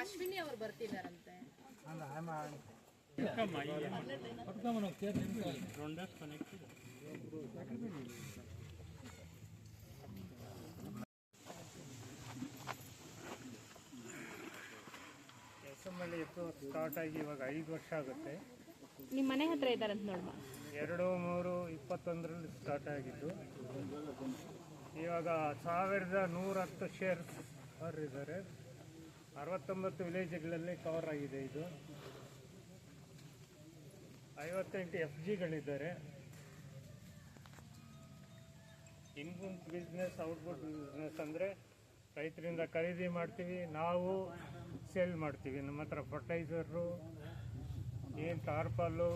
ಅಶ್ವಿನಿ ಅವ್ರು ಬರ್ತಿದಾರಂತೆ. S M L F start ಆಗಿ ಇವಾಗ ಐದು ವರ್ಷ ಆಗುತ್ತೆ. ನಿಮ್ಮ ಮನೆ ಹತ್ರ ಇದಾರಂತ ನೋಡ್ಬಾ ಎರಡು ಮೂರು ಇಪ್ಪತ್ತೊಂದರಲ್ಲಿ ಸ್ಟಾರ್ಟ್ ಆಗಿದ್ದು. ಇವಾಗ ಸಾವಿರದ ನೂರ ಹತ್ತು ಶೇರ್ಸ್ ಅವರಿದ್ದಾರೆ ಅರವತ್ತೊಂಬತ್ತು ವಿಲೇಜ್ಗಳಲ್ಲಿ ಕವರ್ ಆಗಿದೆ ಇದು. ಐವತ್ತೆಂಟು ಎಫ್ ಜಿಗಳಿದ್ದಾರೆ ಇನ್ಪುಟ್ ಬಿಸ್ನೆಸ್ ಔಟ್ಪುಟ್ ಬಿಸ್ನೆಸ್ ಅಂದರೆ ರೈತರಿಂದ ಖರೀದಿ ಮಾಡ್ತೀವಿ, ನಾವು ಸೇಲ್ ಮಾಡ್ತೀವಿ. ನಮ್ಮ ಹತ್ರ ಫರ್ಟೈಸರು ಏನು ಟಾರ್ಪಲ್ಲು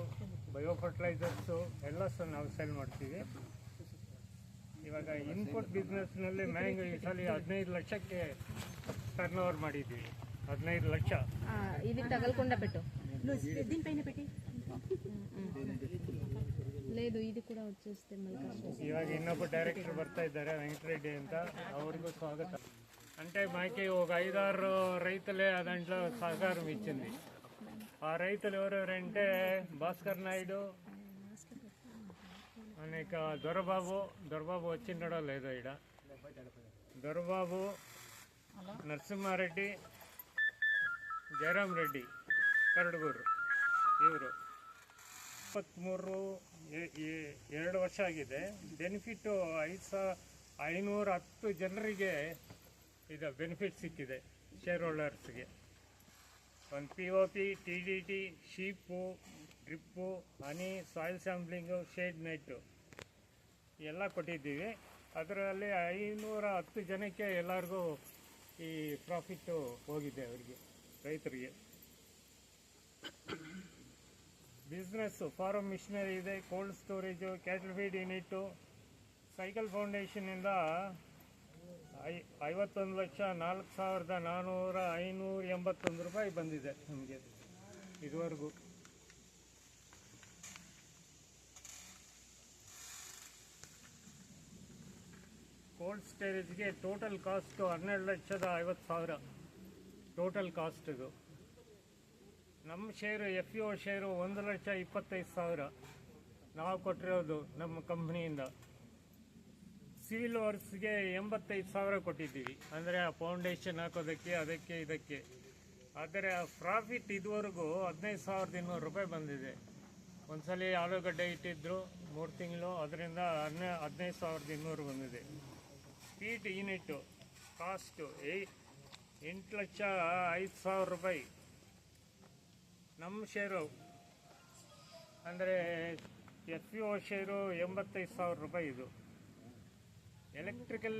ಬಯೋ ಫರ್ಟಿಲೈಸರ್ಸು ಎಲ್ಲ ಸಹ ನಾವು ಸೇಲ್ ಮಾಡ್ತೀವಿ. ಇವಾಗ ಇನ್ಪುಟ್ ಬಿಸ್ನೆಸ್ನಲ್ಲಿ ಮ್ಯಾಂಗ್ ಈ ಸಲ ಹದಿನೈದು ಲಕ್ಷಕ್ಕೆ ಟರ್ನ್ ಓವರ್ ಮಾಡಿದ್ದೀವಿ ಹದಿನೈದು ಲಕ್ಷ. ಇವಾಗ ಇನ್ನೊಬ್ಬ ಡೈರೆಕ್ಟರ್ ಬರ್ತಾ ಇದ್ದಾರೆ ವೆಂಕಟರೆಡ್ಡಿ ಅಂತ. ಅವ್ರಿಗೂ ಸ್ವಾಗತ. ಅಂತೇ ಮಾಕೆ ಇವಾಗ ಐದಾರು ರೈತಲೇ ಅದಂಟ್ಲ ಸಹಕಾರ ಮಿಚ್ಚಿಂದು ಆ ರೈತಲು ಅವರವ್ರಂಟೆ ಭಾಸ್ಕರ್ ನಾಯ್ಡು ಅನೇಕ ದೊರಬಾಬು ದೊರಬಾಬು ಹಚ್ಚಿ వచ్చిండడో ಇದು ಈಡ ದೊರಬಾಬು ನರಸಿಂಹಾರೆಡ್ಡಿ ಜಯರಾಮ್ ರೆಡ್ಡಿ ಕರಡುಗೂರು ಇವರು. ಇಪ್ಪತ್ತ್ಮೂರು ಎರಡು ವರ್ಷ ಆಗಿದೆ. ಬೆನಿಫಿಟ್ಟು ಐದು ಸಾವಿರ ಐನೂರ ಹತ್ತು ಜನರಿಗೆ ಇದು ಬೆನಿಫಿಟ್ ಸಿಕ್ಕಿದೆ ಶೇರ್ ಹೋಲ್ಡರ್ಸ್ಗೆ ಒಂದು P O P T D T sheep drip ಹನಿ ಸಾಯಿಲ್ ಸ್ಯಾಂಪ್ಲಿಂಗು ಶೇಡ್ ನೆಟ್ಟು ಎಲ್ಲ ಕೊಟ್ಟಿದ್ದೀವಿ. ಅದರಲ್ಲಿ ಐನೂರ ಹತ್ತು ಜನಕ್ಕೆ ಎಲ್ಲರಿಗೂ ಈ ಪ್ರಾಫಿಟ್ಟು ಹೋಗಿದೆ ಅವರಿಗೆ, ರೈತರಿಗೆ. ಬಿಸ್ನೆಸ್ಸು ಫಾರಮ್ ಮಿಷನರಿ ಇದೆ cold storage cattle feed unit cycle ಫೌಂಡೇಶನಿಂದ ಐ, ಐವತ್ತೊಂದು ಲಕ್ಷ ನಾಲ್ಕು ಸಾವಿರದ ನಾನ್ನೂರ ಐನೂರ ಎಂಬತ್ತೊಂದು ರೂಪಾಯಿ ಬಂದಿದೆ ನಮಗೆ ಇದುವರೆಗೂ. ಕೋಲ್ಡ್ ಸ್ಟೋರೇಜ್ಗೆ ಟೋಟಲ್ ಕಾಸ್ಟು ಹನ್ನೆರಡು ಲಕ್ಷದ ಐವತ್ತು ಸಾವಿರ. ಟೋಟಲ್ ಕಾಸ್ಟ್ ಇದು ನಮ್ಮ ಶೇರು ಎಫ್ ಯು ಶೇರು ಒಂದು ಲಕ್ಷ ಇಪ್ಪತ್ತೈದು ಸಾವಿರ. ನಾವು ಕೊಟ್ಟಿರೋದು ನಮ್ಮ ಕಂಪ್ನಿಯಿಂದ ಸಿವಿಲ್ ವರ್ಕ್ಸ್ಗೆ ಎಂಬತ್ತೈದು ಸಾವಿರ ಕೊಟ್ಟಿದ್ದೀವಿ. ಅಂದರೆ ಆ ಫೌಂಡೇಶನ್ ಹಾಕೋದಕ್ಕೆ, ಅದಕ್ಕೆ, ಇದಕ್ಕೆ. ಆದರೆ ಆ ಪ್ರಾಫಿಟ್ ಇದುವರೆಗೂ ಹದಿನೈದು ಸಾವಿರದ ಇನ್ನೂರು ರೂಪಾಯಿ ಬಂದಿದೆ. ಒಂದ್ಸಲಿ ಆಲೂಗಡ್ಡೆ ಇಟ್ಟಿದ್ರು ಮೂರು ತಿಂಗಳು, ಅದರಿಂದ ಹನ್ನೆ, ಹದಿನೈದು ಸಾವಿರದ ಇನ್ನೂರು ಬಂದಿದೆ. ಫೀಟ್ ಯೂನಿಟ್ಟು ಕಾಸ್ಟು ಏ, ಎಂಟು ಲಕ್ಷ ಐದು ಸಾವಿರ ರೂಪಾಯಿ. ನಮ್ಮ ಶೇರು ಅಂದರೆ ಎಫ್ ಓ ಶೇರು ಎಂಬತ್ತೈದು ಸಾವಿರ ರೂಪಾಯಿ ಇದು. ಎಲೆಕ್ಟ್ರಿಕಲ್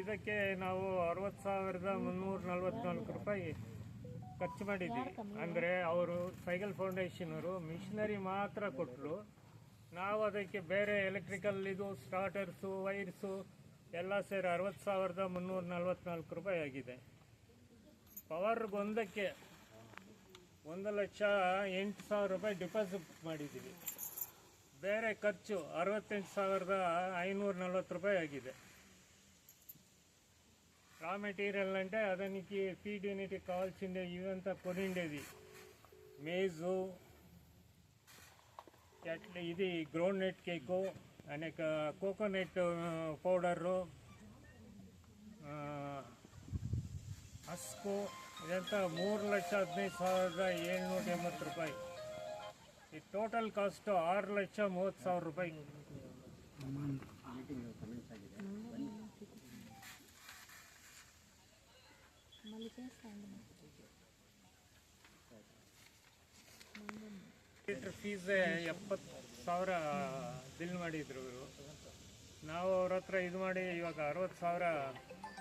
ಇದಕ್ಕೆ ನಾವು ಅರವತ್ತು ಸಾವಿರದ ಮುನ್ನೂರ ನಲ್ವತ್ನಾಲ್ಕು ರೂಪಾಯಿ ಖರ್ಚು ಮಾಡಿದ್ದೀವಿ ಅಂದರೆ ಅವರು ಸೈಕಲ್ ಫೌಂಡೇಶನವರು ಮಿಷನರಿ ಮಾತ್ರ ಕೊಟ್ಟರು ನಾವು ಅದಕ್ಕೆ ಬೇರೆ ಎಲೆಕ್ಟ್ರಿಕಲ್ ಇದು ಸ್ಟಾರ್ಟರ್ಸು ವೈರ್ಸು ಎಲ್ಲ ಸೇರಿ ಅರವತ್ತು ಸಾವಿರದ ಮುನ್ನೂರ ನಲ್ವತ್ನಾಲ್ಕು ರೂಪಾಯಿ ಆಗಿದೆ. ಪವರ್ಗೊಂದಕ್ಕೆ ಒಂದು ಲಕ್ಷ ಎಂಟು ಸಾವಿರ ರೂಪಾಯಿ ಡಿಪಾಸಿಟ್ ಮಾಡಿದ್ದೀವಿ. ಬೇರೆ ಖರ್ಚು ಅರವತ್ತೆಂಟು ಸಾವಿರದ ಐನೂರ ನಲ್ವತ್ತು ರೂಪಾಯಿ ಆಗಿದೆ. ರಾ ಮೆಟೀರಿಯಲ್ ಅಂಟೆ అదానికి ఫీడ్ యూనిట్కి కావాల్సిందే ಇವಂತ కొనిండేది ಮೇಜು, ಕೆಟ್ಲಿ ಇದು ಗ್ರೌಂಡ್ ನೆಟ್ ಕೇಕು ಅನೇಕ ಕೋಕೋನೆಟ್ ಪೌಡರು ಹಸ್ಕು, ಇದಂತ ಮೂರು ಲಕ್ಷ ಹದಿನೈದು ಸಾವಿರದ ಏಳ್ನೂರ ಎಂಬತ್ತು ರೂಪಾಯಿ. ಈ ಟೋಟಲ್ ಕಾಸ್ಟು ಆರು ಲಕ್ಷ ಮೂವತ್ತು ಸಾವಿರ ರೂಪಾಯಿ. ಫೀಸೇ ಎಪ್ಪತ್ತು ಸಾವಿರ ಬಿಲ್ ಮಾಡಿದ್ರು ಇವರು. ನಾವು ಅವ್ರ ಹತ್ರ ಇದು ಮಾಡಿ ಇವಾಗ ಅರವತ್ತು ಸಾವಿರ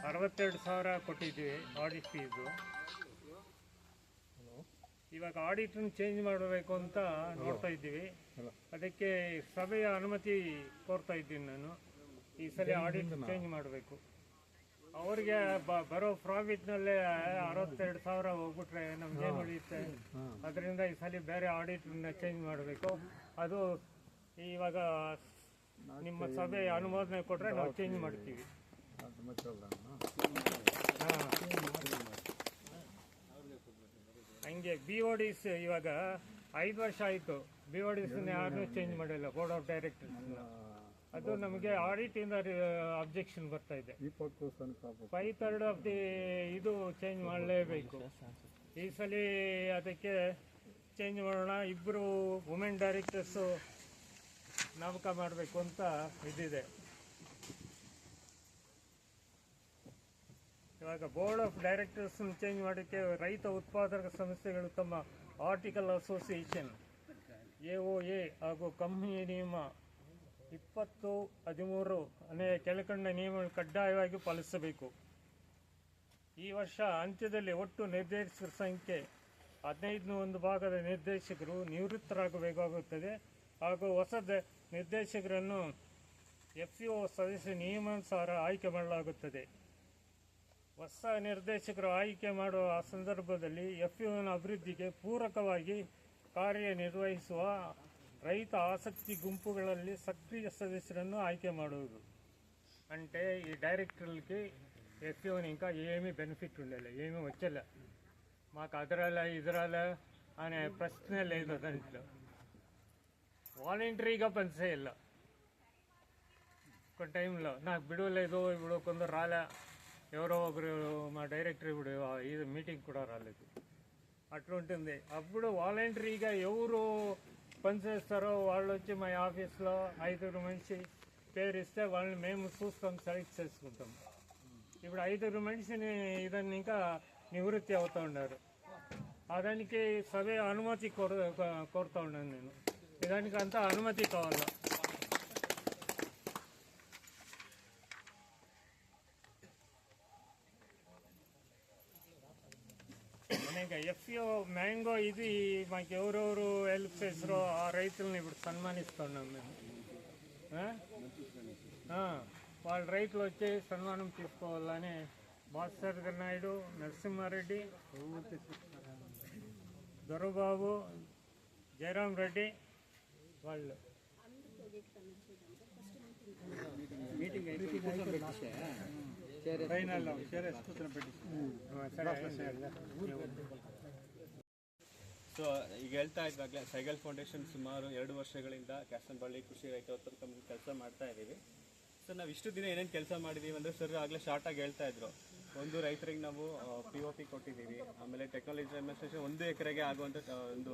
ಅರವತ್ತೆರಡು ಸಾವಿರ ಕೊಟ್ಟಿದ್ದೀವಿ ಆಡಿಟ್ ಫೀಸು ಇವಾಗ ಆಡಿಟನ್ನು ಚೇಂಜ್ ಮಾಡಬೇಕು ಅಂತ ನೋಡ್ತಾ ಇದ್ದೀವಿ. ಅದಕ್ಕೆ ಸಭೆಯ ಅನುಮತಿ ಕೋರ್ತಾ ಇದ್ದೀನಿ ನಾನು. ಈ ಸಲ ಆಡಿಟ್ ಚೇಂಜ್ ಮಾಡಬೇಕು. ಅವ್ರಿಗೆ ಬರೋ ಪ್ರಾಫಿಟ್ನಲ್ಲೇ ಅರವತ್ತೆರಡು ಸಾವಿರ ಹೋಗ್ಬಿಟ್ರೆ ನಮ್ಗೇನು ಉಳಿಯುತ್ತೆ? ಅದರಿಂದ ಈ ಸಲ ಬೇರೆ ಆಡಿಟ್ನ ಚೇಂಜ್ ಮಾಡಬೇಕು. ಅದು ಇವಾಗ ನಿಮ್ಮ ಸಭೆ ಅನುಮೋದನೆ ಕೊಟ್ಟರೆ ನಾವು ಚೇಂಜ್ ಮಾಡ್ತೀವಿ. ಹಂಗೆ ಬಿ ಒ ಡಿಸ್ ಇವಾಗ ಐದು ವರ್ಷ ಆಯಿತು. ಬಿ ಓ ಡಿಸ್ ಯಾರನ್ನೂ ಚೇಂಜ್ ಮಾಡಿಲ್ಲ ಬೋರ್ಡ್ ಆಫ್ ಡೈರೆಕ್ಟರ್ಸ್ ಅದು ನಮಗೆ ಆಡಿಟ್ ಇಂದ ಅಬ್ಜೆಕ್ಷನ್ ಬರ್ತಾ ಇದೆ. ಫೈವ್ ಥರ್ಡ್ ಆಫ್ ದಿ ಇದು ಚೇಂಜ್ ಮಾಡಲೇಬೇಕು. ಈ ಸಲ ಅದಕ್ಕೆ ಚೇಂಜ್ ಮಾಡೋಣ. ಇಬ್ಬರು ವುಮೆನ್ ಡೈರೆಕ್ಟರ್ಸು ನೇಮಕ ಮಾಡಬೇಕು ಅಂತ ಇದಿದೆ. ಇವಾಗ ಬೋರ್ಡ್ ಆಫ್ ಡೈರೆಕ್ಟರ್ಸ್ ಚೇಂಜ್ ಮಾಡೋಕ್ಕೆ ರೈತ ಉತ್ಪಾದಕ ಸಂಸ್ಥೆಗಳು ತಮ್ಮ article association A O A ಹಾಗೂ ಕಂಪನಿ ನಿಯಮ ಇಪ್ಪತ್ತು, ಹದಿಮೂರು ಅನೇ ಕೆಳಕಂಡ ನಿಯಮಗಳು ಕಡ್ಡಾಯವಾಗಿ ಪಾಲಿಸಬೇಕು. ಈ ವರ್ಷ ಅಂತ್ಯದಲ್ಲಿ ಒಟ್ಟು ನಿರ್ದೇಶಕರ ಸಂಖ್ಯೆ ಹದಿನೈದು ಒಂದು ಭಾಗದ ನಿರ್ದೇಶಕರು ನಿವೃತ್ತರಾಗಬೇಕಾಗುತ್ತದೆ. ಹಾಗೂ ಹೊಸ ದ- ನಿರ್ದೇಶಕರನ್ನು ಎಫ್ ಸಿ ಒ ಸದಸ್ಯ ನಿಯಮಾನುಸಾರ ಆಯ್ಕೆ ಮಾಡಲಾಗುತ್ತದೆ. ಹೊಸ ನಿರ್ದೇಶಕರು ಆಯ್ಕೆ ಮಾಡುವ ಸಂದರ್ಭದಲ್ಲಿ ಎಫ್ ಯುನ ಅಭಿವೃದ್ಧಿಗೆ ಪೂರಕವಾಗಿ ಕಾರ್ಯನಿರ್ವಹಿಸುವ ರೈತ ಆಸಕ್ತಿ ಗುಂಪುಗಳಲ್ಲಿ ಸಕ್ರಿಯ ಸದಸ್ಯರನ್ನು ಆಯ್ಕೆ ಮಾಡುವುದು. అంటే ఈ డైరెక్టర్లకి ఎఫ్ఓని ఇంకా ఏమీ బెనిఫిట్ ఉండలే ఏమీ వచ్చలే మాకు ಅದರಲ್ಲ ಇದರಲ್ಲ, ಆನೆ ಪ್ರಶ್ನೆ లేదు దాంట్లో వాలంటరీగా పనిచేయాల. ఒక టైంలో నాకు బిడవలేదు ఇప్పుడు కొందరు రాలే. ఎవరో ఒకరు మా డైరెక్టర్ ఇప్పుడు ఇది మీటింగ్ కూడా రాలేదు. అట్లుంటుంది. అప్పుడు వాలంటరీగా ఎవరు పనిచేస్తారో వాళ్ళు వచ్చి మా ఆఫీస్లో ఐదుగురు మనిషి పేరు ఇస్తే వాళ్ళని మేము చూస్తాం సెలెక్ట్ చేసుకుంటాం. ఇప్పుడు ఐదుగురు మనిషిని ఇదని ఇంకా నివృత్తి అవుతూ ఉన్నారు. దానికి సభ అనుమతి కోరు కోరుతా ఉన్నాను నేను. దానికి అంతా అనుమతి కావాలా? మనకి ఎఫ్ఓ మ్యాంగో ఇది మాకు ఎవరెవరు హెల్ప్ చేసారో ఆ రైతులను ఇప్పుడు సన్మానిస్తున్నాం మేము. వాళ్ళ రైతులు వచ్చి సన్మానం తీసుకోవాలని భాస్కర్ నాయుడు నరసింహారెడ్డి దొరబాబు జయరాం రెడ్డి వాళ్ళు ಸೊ ಈಗ ಹೇಳ್ತಾ ಇದ್ದಾಗಲೇ ಸೈಗಲ್ ಫೌಂಡೇಶನ್ ಸುಮಾರು ಎರಡು ವರ್ಷಗಳಿಂದ ಕ್ಯಾಸನಬಳ್ಳಿ ಕೃಷಿ ರೈತೋತ್ತರ ಕಂಪ್ನಿ ಕೆಲಸ ಮಾಡ್ತಾ ಇದ್ದೀವಿ ಸೊ ನಾವು ಇಷ್ಟು ದಿನ ಏನೇನು ಕೆಲಸ ಮಾಡಿದ್ದೀವಿ ಅಂದರೆ ಸರ್ ಆಗಲೇ ಶಾರ್ಟಾಗಿ ಹೇಳ್ತಾ ಇದ್ರು ಒಂದು ರೈತರಿಗೆ ನಾವು ಪಿ ಓ ಪಿ ಕೊಟ್ಟಿದ್ದೀವಿ. ಆಮೇಲೆ ಟೆಕ್ನಾಲಜಿ ಡೆಮಾನ್ಸ್ಟ್ರೇಷನ್ ಒಂದು ಎಕರೆಗೆ ಆಗುವಂಥ ಒಂದು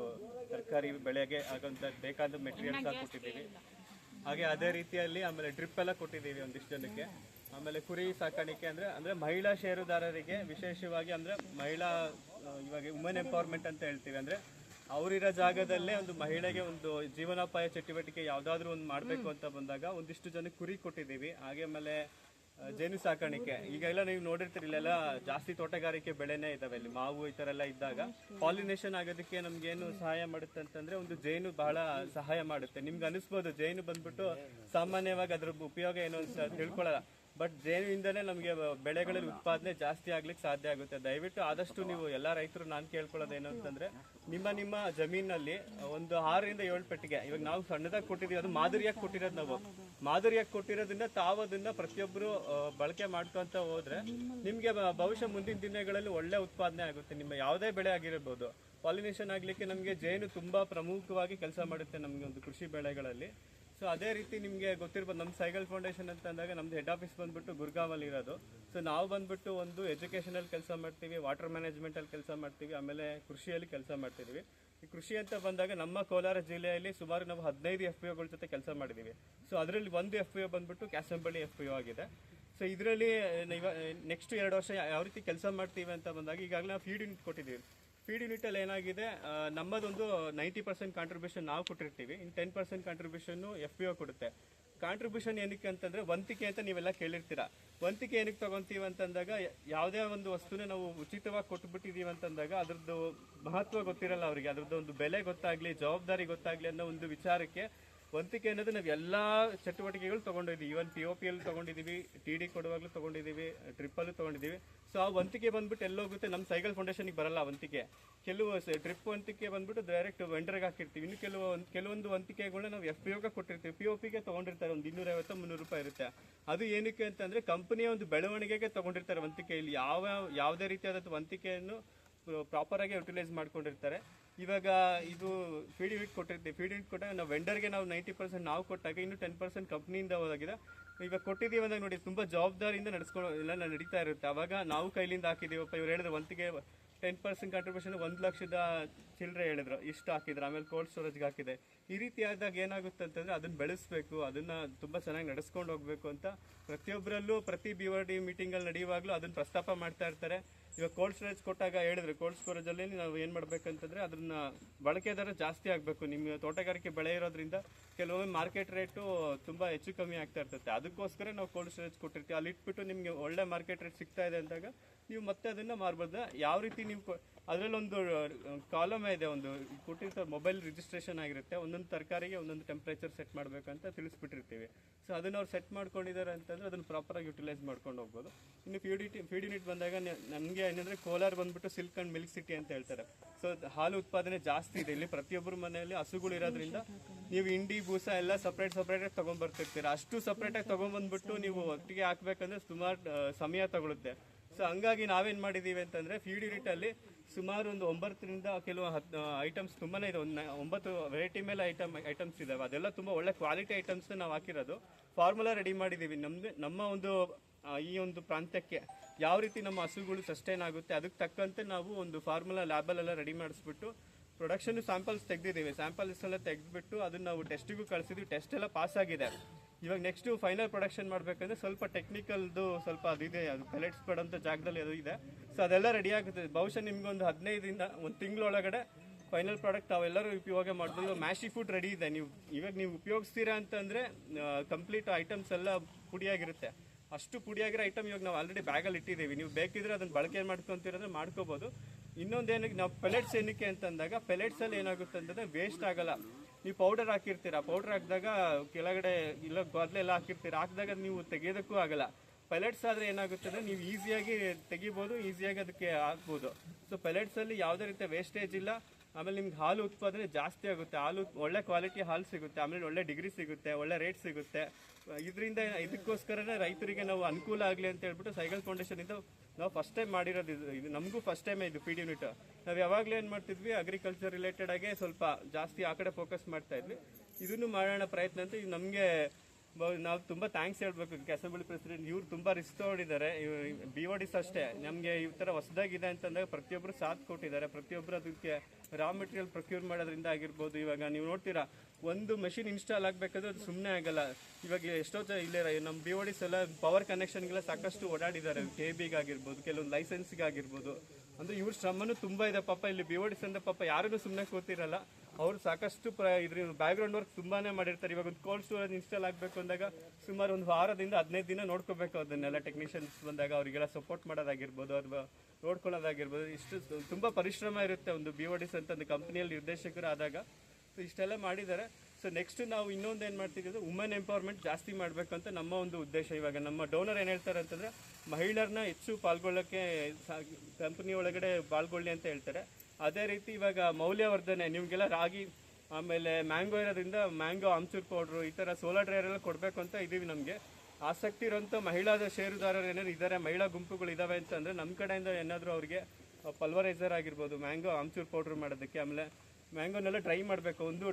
ತರಕಾರಿ ಬೆಳೆಗೆ ಆಗುವಂಥ ಬೇಕಾದ ಮೆಟೀರಿಯಲ್ಸ್ ಕೊಟ್ಟಿದ್ದೀವಿ ಹಾಗೆ ಅದೇ ರೀತಿಯಲ್ಲಿ ಆಮೇಲೆ ಡ್ರಿಪ್ ಎಲ್ಲ ಕೊಟ್ಟಿದ್ದೀವಿ ಒಂದಿಷ್ಟು ಜನಕ್ಕೆ. ಆಮೇಲೆ ಕುರಿ ಸಾಕಾಣಿಕೆ ಅಂದರೆ ಅಂದರೆ ಮಹಿಳಾ ಷೇರುದಾರರಿಗೆ ವಿಶೇಷವಾಗಿ ಅಂದರೆ ಮಹಿಳಾ ಇವಾಗ ವುಮೆನ್ ಎಂಪವರ್ಮೆಂಟ್ ಅಂತ ಹೇಳ್ತೀವಿ. ಅಂದರೆ ಅವರಿರೋ ಜಾಗದಲ್ಲೇ ಒಂದು ಮಹಿಳೆಗೆ ಒಂದು ಜೀವನೋಪಾಯ ಚಟುವಟಿಕೆ ಯಾವುದಾದ್ರೂ ಒಂದು ಮಾಡಬೇಕು ಅಂತ ಬಂದಾಗ ಒಂದಿಷ್ಟು ಜನಕ್ಕೆ ಕುರಿ ಕೊಟ್ಟಿದ್ದೀವಿ. ಹಾಗೆ ಆಮೇಲೆ ಜೇನು ಸಾಕಾಣಿಕೆ. ಈಗ ಎಲ್ಲ ನೀವು ನೋಡಿರ್ತೀರಿ, ಇಲ್ಲೆಲ್ಲ ಜಾಸ್ತಿ ತೋಟಗಾರಿಕೆ ಬೆಳೆನೇ ಇದಾವೆ ಇಲ್ಲಿ. ಮಾವು ಈ ತರ ಎಲ್ಲ ಇದ್ದಾಗ ಪಾಲಿನೇಷನ್ ಆಗೋದಕ್ಕೆ ನಮ್ಗೆ ಏನು ಸಹಾಯ ಮಾಡುತ್ತೆ ಅಂತಂದ್ರೆ ಒಂದು ಜೇನು ಬಹಳ ಸಹಾಯ ಮಾಡುತ್ತೆ. ನಿಮ್ಗೆ ಅನಿಸ್ಬೋದು, ಜೇನು ಬಂದ್ಬಿಟ್ಟು ಸಾಮಾನ್ಯವಾಗಿ ಅದ್ರ ಉಪಯೋಗ ಏನು ಅಂತ ತಿಳ್ಕೊಳ್ಳಲ್ಲ ಬಟ್ ಜೇನುವಿಂದನೇ ನಮಗೆ ಬೆಳೆಗಳಲ್ಲಿ ಉತ್ಪಾದನೆ ಜಾಸ್ತಿ ಆಗ್ಲಿಕ್ಕೆ ಸಾಧ್ಯ ಆಗುತ್ತೆ. ದಯವಿಟ್ಟು ಆದಷ್ಟು ನೀವು ಎಲ್ಲ ರೈತರು ನಾನು ಕೇಳ್ಕೊಳ್ಳೋದು ಏನು ಅಂತಂದ್ರೆ, ನಿಮ್ಮ ನಿಮ್ಮ ಜಮೀನಲ್ಲಿ ಒಂದು ಆರರಿಂದ ಏಳು ಪೆಟ್ಟಿಗೆ, ಇವಾಗ ನಾವು ಸಣ್ಣದಾಗಿ ಕೊಟ್ಟಿದ್ದೀವಿ, ಅದು ಮಾದರಿಯಾಗಿ ಕೊಟ್ಟಿರೋದು ನಾವು. ಮಾದರಿಯಾಗಿ ಕೊಟ್ಟಿರೋದನ್ನ ತಾವದನ್ನ ಪ್ರತಿಯೊಬ್ಬರು ಬಳಕೆ ಮಾಡ್ಕೊಂತ ಹೋದ್ರೆ ನಿಮ್ಗೆ ಭವಿಷ್ಯ ಮುಂದಿನ ದಿನಗಳಲ್ಲಿ ಒಳ್ಳೆ ಉತ್ಪಾದನೆ ಆಗುತ್ತೆ. ನಿಮ್ಮ ಯಾವುದೇ ಬೆಳೆ ಆಗಿರಬಹುದು ಪಾಲಿನೇಷನ್ ಆಗ್ಲಿಕ್ಕೆ ನಮಗೆ ಜೇನು ತುಂಬಾ ಪ್ರಮುಖವಾಗಿ ಕೆಲಸ ಮಾಡುತ್ತೆ ನಮಗೆ ಒಂದು ಕೃಷಿ ಬೆಳೆಗಳಲ್ಲಿ. ಸೊ ಅದೇ ರೀತಿ ನಿಮಗೆ ಗೊತ್ತಿರ್ಬೋದು ನಮ್ಮ ಸೈಕಲ್ ಫೌಂಡೇಶನ್ ಅಂತ ಅಂದಾಗ ನಮ್ದು ಹೆಡ್ ಆಫೀಸ್ ಬಂದ್ಬಿಟ್ಟು ಗುರ್ಗಾವಲ್ಲಿ ಇರೋದು. ಸೊ ನಾವು ಬಂದ್ಬಿಟ್ಟು ಒಂದು ಎಜುಕೇಷನಲ್ಲಿ ಕೆಲಸ ಮಾಡ್ತೀವಿ ವಾಟರ್ ಮ್ಯಾನೇಜ್ಮೆಂಟಲ್ಲಿ ಕೆಲಸ ಮಾಡ್ತೀವಿ, ಆಮೇಲೆ ಕೃಷಿಯಲ್ಲಿ ಕೆಲಸ ಮಾಡ್ತಿದ್ದೀವಿ ಈ ಕೃಷಿ ಅಂತ ಬಂದಾಗ ನಮ್ಮ ಕೋಲಾರ ಜಿಲ್ಲೆಯಲ್ಲಿ ಸುಮಾರು ನಾವು ಹದಿನೈದು ಎಫ್ ಪಿ ಜೊತೆ ಕೆಲಸ ಮಾಡಿದ್ದೀವಿ ಸೊ ಅದರಲ್ಲಿ ಒಂದು ಎಫ್ ಪಿ ಒ ಬಂದ್ಬಿಟ್ಟು ಕ್ಯಾಸಂಬಳ್ಳಿ ಎಫ್ ಪಿ ಒ ಆಗಿದೆ. ಸೊ ಇದರಲ್ಲಿ ನೆಕ್ಸ್ಟ್ ಎರಡು ವರ್ಷ ಯಾವ ರೀತಿ ಕೆಲಸ ಮಾಡ್ತೀವಿ ಅಂತ ಬಂದಾಗ ಈಗಾಗಲೇ ನಾವು ಫೀಡ್ ಯೂನಿಟ್ ಕೊಟ್ಟಿದ್ದೀವಿ. ಫೀಡ್ ಯೂನಿಟಲ್ಲಿ ಏನಾಗಿದೆ ನಮ್ಮದೊಂದು ನೈಂಟಿ ಪರ್ಸೆಂಟ್ ಕಾಂಟ್ರಿಬ್ಯೂಷನ್ ನಾವು ಕೊಟ್ಟಿರ್ತೀವಿ. ಇನ್ನು ten percent contribution F P O ಕೊಡುತ್ತೆ. ಕಾಂಟ್ರಿಬ್ಯೂಷನ್ ಏನಕ್ಕೆ ಅಂತಂದ್ರೆ ವಂತಿಕೆ ಅಂತ ನೀವೆಲ್ಲ ಕೇಳಿರ್ತೀರಾ. ವಂತಿಕೆ ಏನಕ್ಕೆ ತಗೊಂತೀವಿ ಅಂತಂದಾಗ ಯಾವುದೇ ಒಂದು ವಸ್ತುನ ನಾವು ಉಚಿತವಾಗಿ ಕೊಟ್ಬಿಟ್ಟಿದ್ದೀವಿ ಅಂತಂದಾಗ ಅದ್ರದ್ದು ಮಹತ್ವ ಗೊತ್ತಿರಲ್ಲ ಅವರಿಗೆ. ಅದ್ರದ್ದು ಒಂದು ಬೆಲೆ ಗೊತ್ತಾಗ್ಲಿ, ಜವಾಬ್ದಾರಿ ಗೊತ್ತಾಗ್ಲಿ ಅನ್ನೋ ಒಂದು ವಿಚಾರಕ್ಕೆ ವಂತಿಕೆ ಅನ್ನೋದು ನಾವು ಎಲ್ಲ ಚಟುವಟಿಕೆಗಳು ತೊಗೊಂಡಿದ್ದೀವಿ ಇವನ್ ಪಿ ಒ ಪಿ ಅಲ್ಲಿ ತೊಗೊಂಡಿದ್ದೀವಿ ಟಿ ಡಿ ಕೊಡುವಾಗಲೂ ತೊಗೊಂಡಿದ್ದೀವಿ ಟ್ರಿಪ್ಪಲ್ಲೂ ತೊಗೊಂಡಿದ್ದೀವಿ ಸೊ ಆ ವಂತಿಕೆ ಬಂದ್ಬಿಟ್ಟು ಎಲ್ಲೋಗುತ್ತೆ ನಮ್ಮ ಸೈಕಲ್ ಫೌಂಡೇಶನ್ಗೆ ಬರಲ್ಲ ವಂತಿಕೆ. ಕೆಲವು ಟ್ರಿಪ್ ವಂತಿಕೆ ಬಂದ್ಬಿಟ್ಟು ಡೈರೆಕ್ಟ್ ವೆಂಡರ್ಗೆ ಹಾಕಿರ್ತೀವಿ. ಇನ್ನು ಕೆಲವು ಕೆಲವೊಂದು ವಂತಿಕೆಗಳನ್ನ ನಾವು ಎಫ್ ಪಿ ಕೊಟ್ಟಿರ್ತೀವಿ. ಪಿ ಒ ಪಿಗೆ ತಗೊಂಡಿರ್ತಾರೆ, ಒಂದು ಇನ್ನೂರೈವತ್ತು ಮುನ್ನೂರು ರೂಪಾಯಿ ಇರುತ್ತೆ. ಅದು ಏನಕ್ಕೆ ಅಂತಂದರೆ ಕಂಪ್ನಿಯ ಒಂದು ಬೆಳವಣಿಗೆಗೆ ತಗೊಂಡಿರ್ತಾರೆ ವಂತಿಕೆಯಲ್ಲಿ. ಯಾವ, ಯಾವುದೇ ರೀತಿಯಾದ ವಂತಿಕೆಯನ್ನು ಪ್ರಾಪರ್ ಆಗಿ ಯುಟಿಲೈಸ್ ಮಾಡ್ಕೊಂಡಿರ್ತಾರೆ. ಇವಾಗ ಇದು ಫೀಡ್ ಇಟ್ ಕೊಟ್ಟಿರ್ತೀವಿ ಫೀಡ್ ಇಟ್ ಕೊಟ್ಟಾಗ ನಾವು ವೆಂಡರ್ಗೆ ನಾವು ನೈಂಟಿ ಪರ್ಸೆಂಟ್ ನಾವು ಕೊಟ್ಟಾಗ ಇನ್ನು ಟೆನ್ ಪರ್ಸೆಂಟ್ ಕಂಪ್ನಿಯಿಂದ ಹೋದಾಗಿದೆ ಇವಾಗ ಕೊಟ್ಟಿದ್ದೀವಿ ಅಂದಾಗ ನೋಡಿ, ತುಂಬ ಜವಾಬ್ದಾರಿಯಿಂದ ನಡೆಸ್ಕೊಳ್ಳೋ ಎಲ್ಲ ನಡೀತಾ ಇರುತ್ತೆ. ಅವಾಗ ನಾವು ಕೈಲಿಂದ ಹಾಕಿದೀವಪ್ಪ ಇವ್ರು ಹೇಳಿದ್ರು ಒಂತಿಗೆ ಟೆನ್ ಪರ್ಸೆಂಟ್ ಕಾಂಟ್ರಿಬ್ಯೂಷನ್ ಒಂದು ಲಕ್ಷದ ಚಿಲ್ಲರೆ ಹೇಳಿದ್ರು. ಇಷ್ಟು ಹಾಕಿದ್ರು. ಆಮೇಲೆ ಕೋಲ್ಡ್ ಸ್ಟೋರೇಜ್ಗೆ ಹಾಕಿದೆ. ಈ ರೀತಿ ಆದಾಗ ಏನಾಗುತ್ತೆ ಅಂತಂದರೆ ಅದನ್ನು ಬೆಳೆಸಬೇಕು, ಅದನ್ನು ತುಂಬ ಚೆನ್ನಾಗಿ ನಡೆಸ್ಕೊಂಡು ಹೋಗಬೇಕು ಅಂತ ಪ್ರತಿಯೊಬ್ಬರಲ್ಲೂ ಪ್ರತಿ ಬಿ ಆರ್ ಡಿ ಮೀಟಿಂಗಲ್ಲಿ ನಡೆಯುವಾಗಲೂ ಅದನ್ನು ಪ್ರಸ್ತಾಪ ಮಾಡ್ತಾ ಇರ್ತಾರೆ. ಇವಾಗ ಕೋಲ್ಡ್ ಸ್ಟೋರೇಜ್ ಕೊಟ್ಟಾಗ ಹೇಳಿದ್ರೆ ಕೋಲ್ಡ್ ಸ್ಟೋರೇಜ್ ಅಲ್ಲಿ ನಾವು ಏನ್ ಮಾಡ್ಬೇಕಂತಂದ್ರೆ, ಅದನ್ನ ಬಳಕೆದಾರ ಜಾಸ್ತಿ ಆಗಬೇಕು. ನಿಮ್ಮ ತೋಟಗಾರಿಕೆ ಬೆಳೆ ಇರೋದ್ರಿಂದ ಕೆಲವೊಮ್ಮೆ ಮಾರ್ಕೆಟ್ ರೇಟು ತುಂಬ ಹೆಚ್ಚು ಕಮ್ಮಿ ಆಗ್ತಾ ಇರ್ತದೆ. ಅದಕ್ಕೋಸ್ಕರ ನಾವು ಕೋಲ್ಡ್ ಸ್ಟೋರೇಜ್ ಕೊಟ್ಟಿರ್ತೀವಿ. ಅಲ್ಲಿ ಇಟ್ಬಿಟ್ಟು ನಿಮಗೆ ಒಳ್ಳೆ ಮಾರ್ಕೆಟ್ ರೇಟ್ ಸಿಗ್ತಾ ಇದೆ ಅಂದಾಗ ನೀವು ಮತ್ತೆ ಅದನ್ನು ಮಾರ್ಬೋದು. ಯಾವ ರೀತಿ ನೀವು ಒಂದು ಕಾಲಮ್ ಇದೆ ಒಂದು ಕೊಟ್ಟಿರ್ತಾರೆ ಮೊಬೈಲ್ ರಿಜಿಸ್ಟ್ರೇಷನ್ ಆಗಿರುತ್ತೆ. ಒಂದೊಂದು ತರಕಾರಿಗೆ ಒಂದೊಂದು ಟೆಂಪ್ರೇಚರ್ ಸೆಟ್ ಮಾಡಬೇಕಂತ ತಿಳಿಸ್ಬಿಟ್ಟಿರ್ತೀವಿ. ಸೊ ಅದನ್ನು ಅವ್ರು ಸೆಟ್ ಮಾಡ್ಕೊಂಡಿದ್ದಾರೆ ಅಂತಂದರೆ ಅದನ್ನು ಪ್ರಾಪರಾಗಿ ಯುಟಿಲೈಸ್ ಮಾಡ್ಕೊಂಡು ಹೋಗ್ಬೋದು. ಇನ್ನು ಫೀಡ್ ಫೀಡ್ ಯೂನಿಟ್ ಬಂದಾಗ ನನಗೆ ಏನಂದರೆ ಕೋಲಾರ ಬಂದ್ಬಿಟ್ಟು ಸಿಲ್ಕ್ ಆ್ಯಂಡ್ ಮಿಲ್ಕ್ ಸಿಟಿ ಅಂತ ಹೇಳ್ತಾರೆ. ಸೊ ಹಾಲು ಉತ್ಪಾದನೆ ಜಾಸ್ತಿ ಇದೆ. ಇಲ್ಲಿ ಪ್ರತಿಯೊಬ್ಬರ ಮನೆಯಲ್ಲಿ ಹಸುಗಳು ಇರೋದ್ರಿಂದ ನೀವು ಇಂಡಿ ಬೂಸ ಎಲ್ಲ ಸಪ್ರೇಟ್ ಸಪ್ರೇಟ್ ಆಗಿ ತಗೊಂಡ್ಬರ್ತಿರ್ತೀರ ಅಷ್ಟು ಸಪ್ರೇಟ್ ಆಗಿ ತಗೊಂಡ್ಬಂದ್ಬಿಟ್ಟು ನೀವು ಒಟ್ಟಿಗೆ ಹಾಕ್ಬೇಕಂದ್ರೆ ಸುಮಾರು ಸಮಯ ತಗೊಳುತ್ತೆ. ಸೊ ಹಂಗಾಗಿ ನಾವೇನು ಮಾಡಿದೀವಿ ಅಂತಂದ್ರೆ ಫೀಡ್ ಯೂನಿಟ್ ಅಲ್ಲಿ ಸುಮಾರು ಒಂದು ಒಂಬತ್ತರಿಂದ ಕೆಲವು ಹತ್ತು ಐಟಮ್ಸ್ ತುಂಬಾ ಇದೆ. ಒಂದು ಒಂಬತ್ತು ವೆರೈಟಿ ಮೇಲೆ ಐಟಮ್ ಐಟಮ್ಸ್ ಇದಾವೆ. ಅದೆಲ್ಲ ತುಂಬ ಒಳ್ಳೆ ಕ್ವಾಲಿಟಿ ಐಟಮ್ಸ್ ನಾವು ಹಾಕಿರೋದು. ಫಾರ್ಮುಲಾ ರೆಡಿ ಮಾಡಿದ್ದೀವಿ ನಮ್ದು, ನಮ್ಮ ಒಂದು ಈ ಒಂದು ಪ್ರಾಂತ್ಯಕ್ಕೆ ಯಾವ ರೀತಿ ನಮ್ಮ ಹಸುಗಳು ಸಸ್ಟೈನ್ ಆಗುತ್ತೆ, ಅದಕ್ಕೆ ತಕ್ಕಂತೆ ನಾವು ಒಂದು ಫಾರ್ಮುಲಾ ಲ್ಯಾಬಲ್ಲೆಲ್ಲ ರೆಡಿ ಮಾಡಿಸ್ಬಿಟ್ಟು ಪ್ರೊಡಕ್ಷನ್ ಸ್ಯಾಂಪಲ್ಸ್ ತೆಗೆದಿದ್ದೀವಿ. ಸ್ಯಾಂಪಲ್ಸ್ ಎಲ್ಲ ತೆಗೆದ್ಬಿಟ್ಟು ಅದನ್ನ ನಾವು ಟೆಸ್ಟಿಗೂ ಕಳಿಸಿದ್ವಿ. ಟೆಸ್ಟ್ ಎಲ್ಲ ಪಾಸ್ ಆಗಿದೆ. ಇವಾಗ ನೆಕ್ಸ್ಟ್ ಫೈನಲ್ ಪ್ರೊಡಕ್ಷನ್ ಮಾಡಬೇಕಂದ್ರೆ ಸ್ವಲ್ಪ ಟೆಕ್ನಿಕಲ್ದು ಸ್ವಲ್ಪ ಅದಿದೆ ಅದು ಪೆಲೆಟ್ಸ್ ಪಡೋಂಥ ಜಾಗದಲ್ಲಿ ಅದು ಇದೆ. ಸೊ ಅದೆಲ್ಲ ರೆಡಿ ಆಗುತ್ತೆ. ಬಹುಶಃ ನಿಮ್ಗೆ ಒಂದು ಹದಿನೈದರಿಂದ ಒಂದು ತಿಂಗಳೊಳಗಡೆ ಫೈನಲ್ ಪ್ರಾಡಕ್ಟ್ ತಾವೆಲ್ಲರೂ ಉಪಯೋಗ ಮಾಡ್ಬೋದು. ಮ್ಯಾಶಿ ಫುಡ್ ರೆಡಿ ಇದೆ. ನೀವು, ಇವಾಗ ನೀವು ಉಪಯೋಗಿಸ್ತೀರಾ ಅಂತಂದರೆ ಕಂಪ್ಲೀಟ್ ಐಟಮ್ಸ್ ಎಲ್ಲ ಪುಡಿಯಾಗಿರುತ್ತೆ. ಅಷ್ಟು ಪುಡಿಯಾಗಿರೋ ಐಟಮ್ ಇವಾಗ ನಾವು ಆಲ್ರೆಡಿ ಬ್ಯಾಗಲ್ಲಿ ಇಟ್ಟಿದ್ದೀವಿ. ನೀವು ಬೇಕಿದ್ರೆ ಅದನ್ನು ಬಳಕೆ ಮಾಡ್ಕೊತೀರಂದ್ರೆ ಮಾಡ್ಕೋಬಹುದು ಇನ್ನೊಂದೇನಕ್ಕೆ ನಾವು ಪೆಲೆಟ್ಸ್ ಏನಕ್ಕೆ ಅಂತಂದಾಗ ಪೆಲೆಟ್ಸ್ ಅಲ್ಲಿ ಏನಾಗುತ್ತೆ ಅಂತಂದ್ರೆ ವೇಸ್ಟ್ ಆಗಲ್ಲ. ನೀವು ಪೌಡರ್ ಹಾಕಿರ್ತೀರ ಪೌಡರ್ ಹಾಕಿದಾಗ ಕೆಳಗಡೆ ಇಲ್ಲ ಗೊದಲೆಲ್ಲ ಹಾಕಿರ್ತೀರ, ಹಾಕಿದಾಗ ನೀವು ತೆಗೆಯೋದಕ್ಕೂ ಆಗಲ್ಲ. ಪೆಲೆಟ್ಸ್ ಆದ್ರೆ ಏನಾಗುತ್ತೆ ಅಂದರೆ, ನೀವು ಈಸಿಯಾಗಿ ತೆಗಿಬೋದು ಈಸಿಯಾಗಿ ಅದಕ್ಕೆ ಹಾಕ್ಬೋದು. ಸೊ ಪೆಲೆಟ್ಸ್ ಅಲ್ಲಿ ಯಾವುದೇ ರೀತಿಯ ವೇಸ್ಟೇಜ್ ಇಲ್ಲ. ಆಮೇಲೆ ನಿಮ್ಗೆ ಹಾಲು ಉತ್ಪಾದನೆ ಜಾಸ್ತಿ ಆಗುತ್ತೆ. ಹಾಲು ಒಳ್ಳೆ ಕ್ವಾಲಿಟಿ ಹಾಲು ಸಿಗುತ್ತೆ, ಆಮೇಲೆ ಒಳ್ಳೆ ಡಿಗ್ರಿ ಸಿಗುತ್ತೆ, ಒಳ್ಳೆ ರೇಟ್ ಸಿಗುತ್ತೆ. ಇದರಿಂದ ಇದಕ್ಕೋಸ್ಕರನೇ ರೈತರಿಗೆ ನಾವು ಅನುಕೂಲ ಆಗಲಿ ಅಂತ ಹೇಳ್ಬಿಟ್ಟು ಸೈಕಲ್ ಫೌಂಡೇಶನ್ ಇಂದ ನಾವು ಫಸ್ಟ್ ಟೈಮ್ ಮಾಡಿರೋದು ಇದು. ಇದು ನಮಗೂ ಫಸ್ಟ್ ಟೈಮ್ ಇದು ಫೀಡ್ ಯೂನಿಟ್ ನಾವು ಯಾವಾಗಲೂ ಏನು ಮಾಡ್ತಿದ್ವಿ ಅಗ್ರಿಕಲ್ಚರ್ ರಿಲೇಟೆಡ್ ಆಗಿ ಸ್ವಲ್ಪ ಜಾಸ್ತಿ ಆ ಕಡೆ ಫೋಕಸ್ ಮಾಡ್ತಾ ಇದ್ವಿ. ಇದನ್ನು ಮಾಡೋಣ ಪ್ರಯತ್ನ ಅಂತ ಇದು ನಮಗೆ ನಾವು ತುಂಬಾ ಥ್ಯಾಂಕ್ಸ್ ಹೇಳ್ಬೇಕು. ಅಸೆಂಬ್ಲಿ ಪ್ರೆಸಿಡೆಂಟ್ ಇವ್ರು ತುಂಬಾ ರಿಸ್ಕ್ ತಗೊಂಡಿದ್ದಾರೆ. ಬಿ ಒ ಡಿಸ್ ಅಷ್ಟೇ. ನಮಗೆ ಈ ಥರ ಹೊಸದಾಗಿದೆ ಅಂತಂದಾಗ ಪ್ರತಿಯೊಬ್ಬರು ಸಾಥ್ ಕೊಟ್ಟಿದ್ದಾರೆ. ಪ್ರತಿಯೊಬ್ಬರು ಅದಕ್ಕೆ ರಾ ಮೆಟೀರಿಯಲ್ ಪ್ರೊಕ್ಯೂರ್ ಮಾಡೋದ್ರಿಂದ ಆಗಿರ್ಬೋದು. ಇವಾಗ ನೀವು ನೋಡ್ತೀರಾ, ಒಂದು ಮೆಷಿನ್ ಇನ್ಸ್ಟಾಲ್ ಆಗಬೇಕಾದ್ರೆ ಅದು ಸುಮ್ಮನೆ ಆಗಲ್ಲ. ಇವಾಗ ಎಷ್ಟೋ ಜನ ಇಲ್ಲೇ ನಮ್ಮ ಬಿ ಓ ಡಿಸ್ ಎಲ್ಲ ಪವರ್ ಕನೆಕ್ಷನ್ಗೆಲ್ಲ ಸಾಕಷ್ಟು ಓಡಾಡಿದ್ದಾರೆ. ಕೆ ಬಿಗಾಗಿರ್ಬೋದು ಕೆಲವೊಂದು ಲೈಸೆನ್ಸ್ಗಾಗಿರ್ಬೋದು ಅಂದ್ರೆ ಇವ್ರ ಶ್ರಮನೂ ತುಂಬಾ ಇದೆ. ಪಾಪ ಇಲ್ಲಿ ಬಿ ಓ ಡಿಸ್ ಅಂದ್ರೆ ಪಾಪ ಯಾರೂ ಸುಮ್ಮನೆ ಕೂತಿರಲ್ಲ. ಅವ್ರು ಸಾಕಷ್ಟು ಪ್ರ ಇದ್ರ ಬ್ಯಾಕ್ಗ್ರೌಂಡ್ ವರ್ಕ್ ತುಂಬಾನೇ ಮಾಡಿರ್ತಾರೆ. ಇವಾಗ ಒಂದು ಕೋಲ್ಡ್ ಸ್ಟೋರೇಜ್ ಇನ್ಸ್ಟಾಲ್ ಆಗಬೇಕು ಅಂದಾಗ ಸುಮಾರು ಒಂದು ವಾರದಿಂದ ಹದಿನೈದು ದಿನ ನೋಡ್ಕೋಬೇಕು ಅದನ್ನೆಲ್ಲ ಟೆಕ್ನಿಷಿಯನ್ಸ್ ಬಂದಾಗ. ಅವರಿಗೆಲ್ಲ ಸಪೋರ್ಟ್ ಮಾಡೋದಾಗಿರ್ಬೋದು ಅಥವಾ ನೋಡ್ಕೊಳ್ಳೋದಾಗಿರ್ಬೋದು. ಇಷ್ಟು ತುಂಬ ಪರಿಶ್ರಮ ಇರುತ್ತೆ ಒಂದು ಬಿ ಒ ಡಿಸ್ ಅಂತ ಒಂದು ಕಂಪ್ನಿಯಲ್ಲಿ ನಿರ್ದೇಶಕರು ಆದಾಗ. ಸೊ ಇಷ್ಟೆಲ್ಲ ಮಾಡಿದ್ದಾರೆ. ಸೊ ನೆಕ್ಸ್ಟ್ ನಾವು ಇನ್ನೊಂದು ಏನು ಮಾಡ್ತೀವಿ ಅಂದರೆ ವುಮೆನ್ ಎಂಪವರ್ಮೆಂಟ್ ಜಾಸ್ತಿ ಮಾಡಬೇಕು ಅಂತ ನಮ್ಮ ಒಂದು ಉದ್ದೇಶ. ಇವಾಗ ನಮ್ಮ ಡೋನರ್ ಏನು ಹೇಳ್ತಾರೆ ಅಂತಂದರೆ ಮಹಿಳೆಯರನ್ನ ಹೆಚ್ಚು ಪಾಲ್ಗೊಳ್ಳೋಕ್ಕೆ ಕಂಪ್ನಿ ಒಳಗಡೆ ಪಾಲ್ಗೊಳ್ಳಿ ಅಂತ ಹೇಳ್ತಾರೆ. ಅದೇ ರೀತಿ ಇವಾಗ ಮೌಲ್ಯವರ್ಧನೆ, ನಿಮಗೆಲ್ಲ ರಾಗಿ, ಆಮೇಲೆ ಮ್ಯಾಂಗೋ ಇರೋದ್ರಿಂದ ಮ್ಯಾಂಗೋ, ಆಮ್ಚೂರ್ ಪೌಡ್ರು ಈ ಥರ ಸೋಲಾರ್ ಎಲ್ಲ ಕೊಡಬೇಕು ಅಂತ ಇದ್ದೀವಿ ನಮಗೆ. ಆಸಕ್ತಿ ಇರೋಂಥ ಮಹಿಳಾ ಷೇರುದಾರರು ಏನಾದ್ರು ಇದ್ದಾರೆ ಮಹಿಳಾ ಗುಂಪುಗಳು ಇದ್ದಾವೆ ಅಂತಂದರೆ ನಮ್ಮ ಕಡೆಯಿಂದ ಏನಾದರೂ ಅವ್ರಿಗೆ ಪಲ್ವರೈಸರ್ ಆಗಿರ್ಬೋದು, ಮ್ಯಾಂಗೋ, ಆಮ್ಚೂರ್ ಪೌಡ್ರ್ ಮಾಡೋದಕ್ಕೆ, ಆಮೇಲೆ ಮ್ಯಾಂಗೋನೆಲ್ಲ ಡ್ರೈ ಮಾಡಬೇಕು. ಒಂದು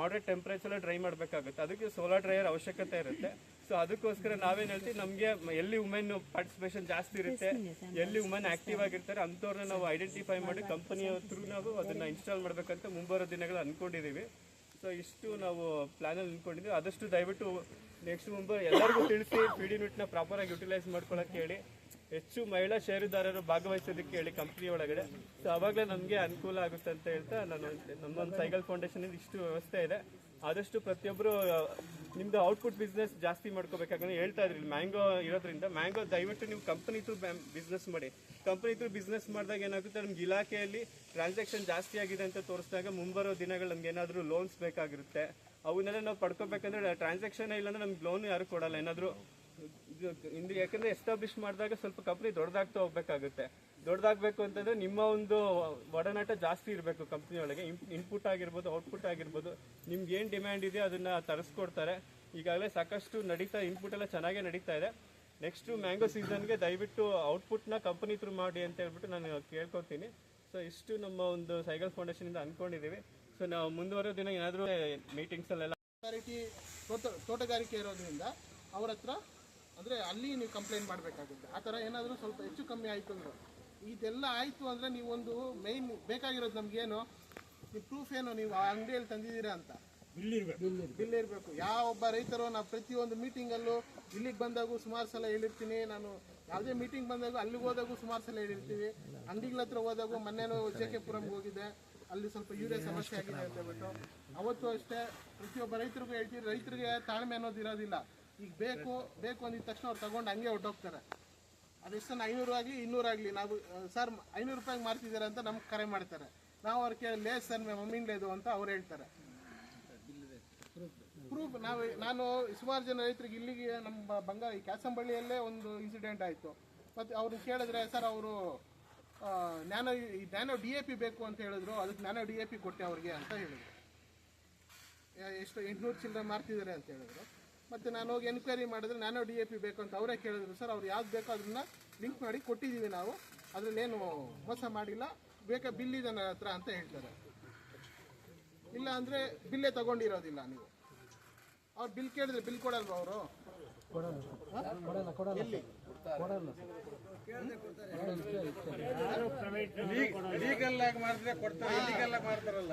ಮಾಡ್ರೇಟ್ ಟೆಂಪ್ರೇಚರ್ ಡ್ರೈ ಮಾಡಬೇಕಾಗುತ್ತೆ. ಅದಕ್ಕೆ ಸೋಲಾರ್ ಡ್ರೈಯರ್ ಅವಶ್ಯಕತೆ ಇರುತ್ತೆ. ಸೊ ಅದಕ್ಕೋಸ್ಕರ ನಾವೇನು ಹೇಳ್ತೀವಿ ನಮಗೆ ಎಲ್ಲಿ ವುಮೆನ್ ಪಾರ್ಟಿಸಿಪೇಷನ್ ಜಾಸ್ತಿ ಇರುತ್ತೆ ಎಲ್ಲಿ ವುಮೆನ್ ಆಕ್ಟಿವ್ ಆಗಿರ್ತಾರೆ ಅಂಥವ್ರನ್ನ ನಾವು ಐಡೆಂಟಿಫೈ ಮಾಡಿ ಕಂಪನಿಯ ಥ್ರೂ ನಾವು ಅದನ್ನ ಇನ್ಸ್ಟಾಲ್ ಮಾಡಬೇಕಂತ ಮುಂಬರೋ ದಿನಗಳು ಅನ್ಕೊಂಡಿದೀವಿ. ಸೊ ಇಷ್ಟು ನಾವು ಪ್ಲಾನಲ್ಲಿ ಅಂದ್ಕೊಂಡಿದ್ದೀವಿ ಆದಷ್ಟು ದಯವಿಟ್ಟು ನೆಕ್ಸ್ಟ್ ಮುಂಬೈ ಎಲ್ಲರಿಗೂ ತಿಳಿಸಿ ಪಿ ಡಿ ಪ್ರಾಪರ್ ಆಗಿ ಯುಟಿಲೈಸ್ ಮಾಡ್ಕೊಳಕ್ಕೆ ಹೇಳಿ. ಹೆಚ್ಚು ಮಹಿಳಾ ಷೇರುದಾರರು ಭಾಗವಹಿಸೋದಕ್ಕೆ ಹೇಳಿ ಕಂಪ್ನಿ ಒಳಗಡೆ. ಸೊ ಅವಾಗಲೇ ನಮಗೆ ಅನುಕೂಲ ಆಗುತ್ತೆ ಅಂತ ಹೇಳ್ತಾ ನಾನು ನಮ್ಮೊಂದು ಸೈಕಲ್ ಫೌಂಡೇಶನ್ ಇಷ್ಟು ವ್ಯವಸ್ಥೆ ಇದೆ. ಆದಷ್ಟು ಪ್ರತಿಯೊಬ್ಬರು ನಿಮ್ದು ಔಟ್ಪುಟ್ ಬಿಸ್ನೆಸ್ ಜಾಸ್ತಿ ಮಾಡ್ಕೋಬೇಕಾದ್ರೆ ಹೇಳ್ತಾ ಇದ್ರಿ ಮ್ಯಾಂಗೋ ಇರೋದ್ರಿಂದ ಮ್ಯಾಂಗೋ ದಯವಿಟ್ಟು ನೀವು ಕಂಪನಿ ಥ್ರೂ ಬಿಸ್ನೆಸ್ ಮಾಡಿ. ಕಂಪನಿ ಥ್ರೂ ಬಿಸ್ನೆಸ್ ಮಾಡಿದಾಗ ಏನಾಗುತ್ತೆ, ನಮ್ಗೆ ಇಲಾಖೆಯಲ್ಲಿ ಟ್ರಾನ್ಸಾಕ್ಷನ್ ಜಾಸ್ತಿ ಆಗಿದೆ ಅಂತ ತೋರಿಸಿದಾಗ ಮುಂಬರೋ ದಿನಗಳು ನಮ್ಗೆ ಏನಾದರೂ ಲೋನ್ಸ್ ಬೇಕಾಗಿರುತ್ತೆ. ಅವನ್ನೆಲ್ಲ ನಾವು ಪಡ್ಕೋಬೇಕಂದ್ರೆ ಟ್ರಾನ್ಸಾಕ್ಷನ್ ಇಲ್ಲಾಂದ್ರೆ ನಮ್ಗೆ ಲೋನ್ ಯಾರು ಕೊಡಲ್ಲ. ಏನಾದರೂ ಯಾಕಂದ್ರೆ ಎಸ್ಟಾಬ್ಲಿಷ್ ಮಾಡಿದಾಗ ಸ್ವಲ್ಪ ಕಂಪ್ನಿ ದೊಡ್ಡದಾಗ್ತಾ ಹೋಗ್ಬೇಕಾಗುತ್ತೆ. ದೊಡ್ಡದಾಗಬೇಕು ಅಂತಂದ್ರೆ ನಿಮ್ಮ ಒಂದು ಒಡನಾಟ ಜಾಸ್ತಿ ಇರಬೇಕು ಕಂಪ್ನಿ ಒಳಗೆ. ಇನ್ಪುಟ್ ಆಗಿರ್ಬೋದು ಔಟ್ಪುಟ್ ಆಗಿರ್ಬೋದು. ನಿಮ್ಗೆ ಏನು ಡಿಮ್ಯಾಂಡ್ ಇದೆ ಅದನ್ನ ತರಿಸ್ಕೊಡ್ತಾರೆ. ಈಗಾಗಲೇ ಸಾಕಷ್ಟು ನಡೀತಾ ಇನ್ಪುಟ್ ಎಲ್ಲ ಚೆನ್ನಾಗೇ ನಡೀತಾ ಇದೆ. ನೆಕ್ಸ್ಟು ಮ್ಯಾಂಗೋ ಸೀಸನ್ಗೆ ದಯವಿಟ್ಟು ಔಟ್ಪುಟ್ನ ಕಂಪನಿ ತ್ರೂ ಮಾಡಿ ಅಂತ ಹೇಳ್ಬಿಟ್ಟು ನಾನು ಕೇಳ್ಕೊತೀನಿ. ಸೊ ಇಷ್ಟು ನಮ್ಮ ಒಂದು ಸೈಕಲ್ ಫೌಂಡೇಶನಿಂದ ಅಂದ್ಕೊಂಡಿದ್ದೀವಿ ಸೊ ನಾವು ಮುಂದುವರೆದ ದಿನ ಏನಾದರೂ ಮೀಟಿಂಗ್ಸಲ್ಲೆಲ್ಲ ಅಥಾರಿಟಿ ತೋಟ, ತೋಟಗಾರಿಕೆ ಇರೋದ್ರಿಂದ ಅವ್ರ ಹತ್ರ ಅಂದರೆ ಅಲ್ಲಿ ನೀವು ಕಂಪ್ಲೇಂಟ್ ಮಾಡಬೇಕಾಗುತ್ತೆ. ಆ ಥರ ಏನಾದರೂ ಸ್ವಲ್ಪ ಹೆಚ್ಚು ಕಮ್ಮಿ ಆಯಿತು ಅಂದ್ರೆ. ಇದೆಲ್ಲ ಆಯಿತು ಅಂದರೆ ನೀವೊಂದು ಮೈನ್ ಬೇಕಾಗಿರೋದು ನಮಗೇನು? ನೀವು ಪ್ರೂಫ್ ಏನು? ನೀವು ಆ ಅಂಗಡಿಯಲ್ಲಿ ತಂದಿದ್ದೀರಾ ಅಂತ. ಬಿಲ್ ಇರಬೇಕು ಯಾವ ಒಬ್ಬ ರೈತರು ನಾವು ಪ್ರತಿಯೊಂದು ಮೀಟಿಂಗಲ್ಲೂ ಇಲ್ಲಿಗೆ ಬಂದಾಗೂ ಸುಮಾರು ಸಲ ಹೇಳಿರ್ತೀನಿ. ನಾನು ಯಾವುದೇ ಮೀಟಿಂಗ್ ಬಂದಾಗ ಅಲ್ಲಿಗೆ ಹೋದಾಗೂ ಸುಮಾರು ಸಲ ಹೇಳಿರ್ತೀವಿ. ಅಂಗಡಿಗಳ ಹತ್ರ ಹೋದಾಗೂ ಮೊನ್ನೆನೂ ಜೆ ಕೆ ಪುರಂಗೆ ಹೋಗಿದ್ದೆ ಅಲ್ಲಿ ಸ್ವಲ್ಪ ಯೂರಿಯಾ ಸಮಸ್ಯೆ ಆಗಿದೆ ಅಂತ ಹೇಳ್ಬಿಟ್ಟು. ಅವತ್ತು ಅಷ್ಟೇ ಪ್ರತಿಯೊಬ್ಬ ರೈತರಿಗೂ ಹೇಳ್ತೀವಿ ರೈತರಿಗೆ ತಾಳ್ಮೆ ಅನ್ನೋದು ಇರೋದಿಲ್ಲ. ಈಗ ಬೇಕು ಬೇಕು ಅಂದಿದ ತಕ್ಷಣ ಅವ್ರು ತಗೊಂಡು ಹಂಗೆ ಹೊಟ್ಟೋಗ್ತಾರೆ ಅದೆಷ್ಟನ್ನು ಐನೂರು ಆಗಲಿ ಇನ್ನೂರಾಗಲಿ ನಾವು ಸರ್, ಐನೂರು ರೂಪಾಯಿಗೆ ಮಾರ್ತಿದ್ದಾರೆ ಅಂತ ನಮ್ಗೆ ಕರೆ ಮಾಡ್ತಾರೆ. ನಾವು ಅವ್ರ ಕೇಳಿ ಲೇ, ಸರ್ ಮಮ್ಮಿಂಗ್ಲೇದು ಅಂತ ಅವ್ರು ಹೇಳ್ತಾರೆ. ಪ್ರೂಫ್ ನಾವು, ನಾನು ಸುಮಾರು ಜನ ರೈತರಿಗೆ ಇಲ್ಲಿಗೆ ನಮ್ಮ ಬಂಗಾರ ಈ ಕ್ಯಾಸಂಬಳ್ಳಿಯಲ್ಲೇ ಒಂದು ಇನ್ಸಿಡೆಂಟ್ ಆಯಿತು. ಮತ್ತು ಅವ್ರನ್ನ ಕೇಳಿದ್ರೆ, ಸರ್, ಅವರು ನ್ಯಾನೋ, ಈ ನ್ಯಾನೋ ಡಿ ಎ ಪಿ ಬೇಕು ಅಂತ ಹೇಳಿದ್ರು, ಅದಕ್ಕೆ ನ್ಯಾನೋ ಡಿ ಎ ಪಿ ಕೊಟ್ಟೆ ಅವ್ರಿಗೆ ಅಂತ ಹೇಳಿದ್ರು. ಎಷ್ಟು, ಎಂಟುನೂರು ಚಿಲ್ಲರೆ ಮಾರ್ತಿದ್ದಾರೆ ಅಂತ ಹೇಳಿದ್ರು. ಮತ್ತು ನಾನು ಹೋಗಿ ಎನ್ಕ್ವೈರಿ ಮಾಡಿದ್ರೆ ನಾನು ಡಿ ಎ ಪಿ ಬೇಕು ಅಂತ ಅವರೇ ಕೇಳಿದ್ರು. ಸರ್ ಅವ್ರು ಯಾವ್ದು ಬೇಕೋ ಅದನ್ನ ಲಿಂಕ್ ಮಾಡಿ ಕೊಟ್ಟಿದ್ದೀವಿ ನಾವು. ಅದರಲ್ಲೇನು ಮೋಸ ಮಾಡಿಲ್ಲ. ಬೇಕಾ ಬಿಲ್ ಇದೆ ನನ್ನ ಹತ್ರ ಅಂತ ಹೇಳ್ತಾರೆ. ಇಲ್ಲ ಅಂದರೆ ಬಿಲ್ಲೇ ತಗೊಂಡಿರೋದಿಲ್ಲ ನೀವು. ಅವ್ರು ಬಿಲ್ ಕೇಳಿದ್ರೆ ಬಿಲ್ ಕೊಡಲ್ವಾ ಅವರು? ಎಲ್ಲಿ?